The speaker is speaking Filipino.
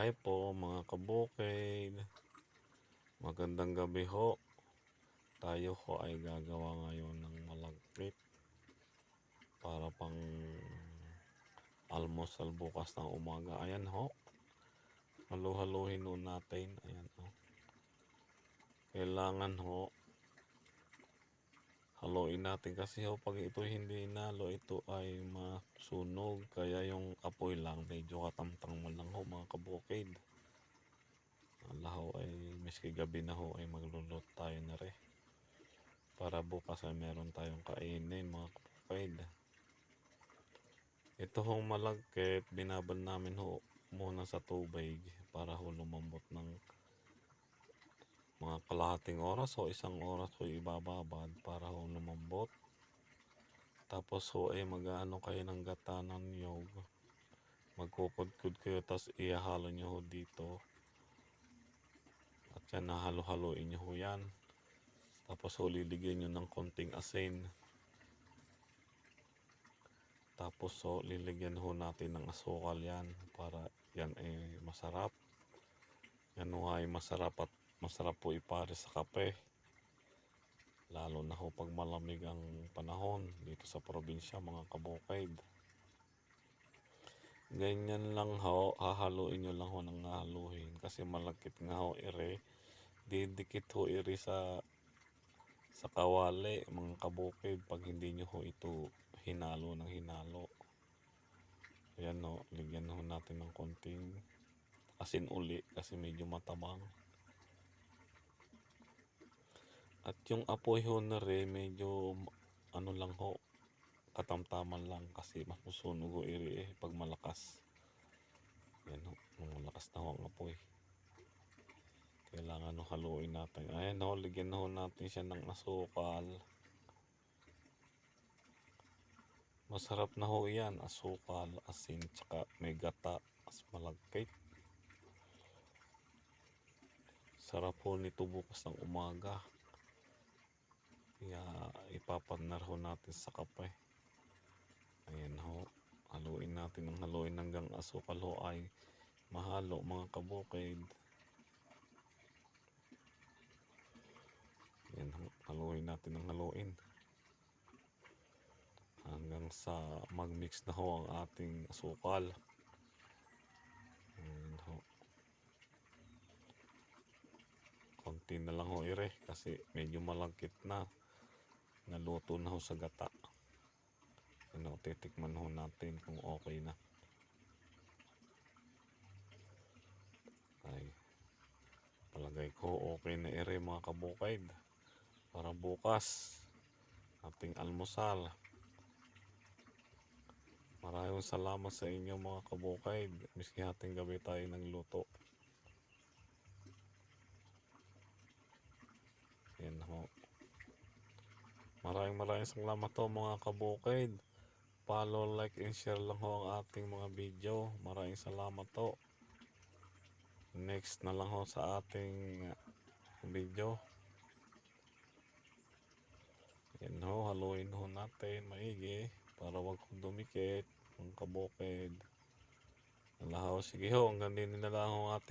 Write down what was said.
Hi po mga kabukid. Magandang gabi ho. Tayo ho ay gagawa ngayon ng malagkit para pang almusal bukas ng umaga. Ayan ho. Halu-haluhin ho natin. Ayan ho. Kailangan ho haluin natin kasi ho pag ito hindi nalo ito ay masunog kaya yung apoy lang medyo katamtang mo lang ho mga kabukid laho ay miski gabi na ho ay maglulot tayo na re para bukas ay meron tayong kainin mga kabukid ito hong malagkit binabal namin ho muna sa tubig para ho lumambot ng mga kalahating oras o isang oras ho ibababad para ho lumambot. Tapos ho ay mag-ano kayo ng gata ng niyog. Magkukudkud kayo tapos ihahalo nyo ho dito. Yan nahalo-haloin nyo ho yan. Tapos ho liligyan nyo ng konting asin. Tapos ho liligyan ho natin ng asukal yan para yan ay masarap. Yan ho ay masarap at masarap po ipare sa kape. Lalo na ho pag malamig ang panahon dito sa probinsya mga kabukid. Ganyan lang ho, hahaluin nyo lang ho ng haluin kasi malagkit nga ho ire. Didikit ho ire sa sa kawali mga kabukid pag hindi nyo ho ito hinalo ng hinalo. Ayan ho, ligyan ho natin ng konting asin uli kasi medyo matabang. At yung apoy ho na rin, medyo ano lang ho, katamtaman lang kasi mas masunog ho iri eh pag malakas. Yan nung malakas na ho ang apoy. Kailangan ho haluin natin. Ayan ho, ligyan ho natin siya ng asukal. Masarap na ho yan, asukal, asin, tsaka may gata, as malagkit. Sarap ho nito bukas ng umaga. Kaya ipapartner ho natin sa kape. Natin ng haluin hanggang asukal ho ay mahalo mga kabukid. Ayan ho. Haluin natin ng haluin. Hanggang sa magmix na ho ang ating asukal. Ayan ho. Konti na lang ho ire kasi medyo malagkit na naluto na ho sa gata. Ano, titikman ho natin kung okay na. Ay, palagay ko okay na ere mga kabukid. Para bukas, ating almusal. Maraming salamat sa inyo mga kabukid. Miski ating gabi tayo nagluto. Yan ho. Maraming maraming salamat to mga kabukid. Follow, like, and share lang ho ang ating mga video. Maraming salamat to. Next na lang ho sa ating video. Yan ho, haluin ho natin maigi para wag kong dumikit mga kabukid. Alahaw, sige ho, hanggang din na ho ang ating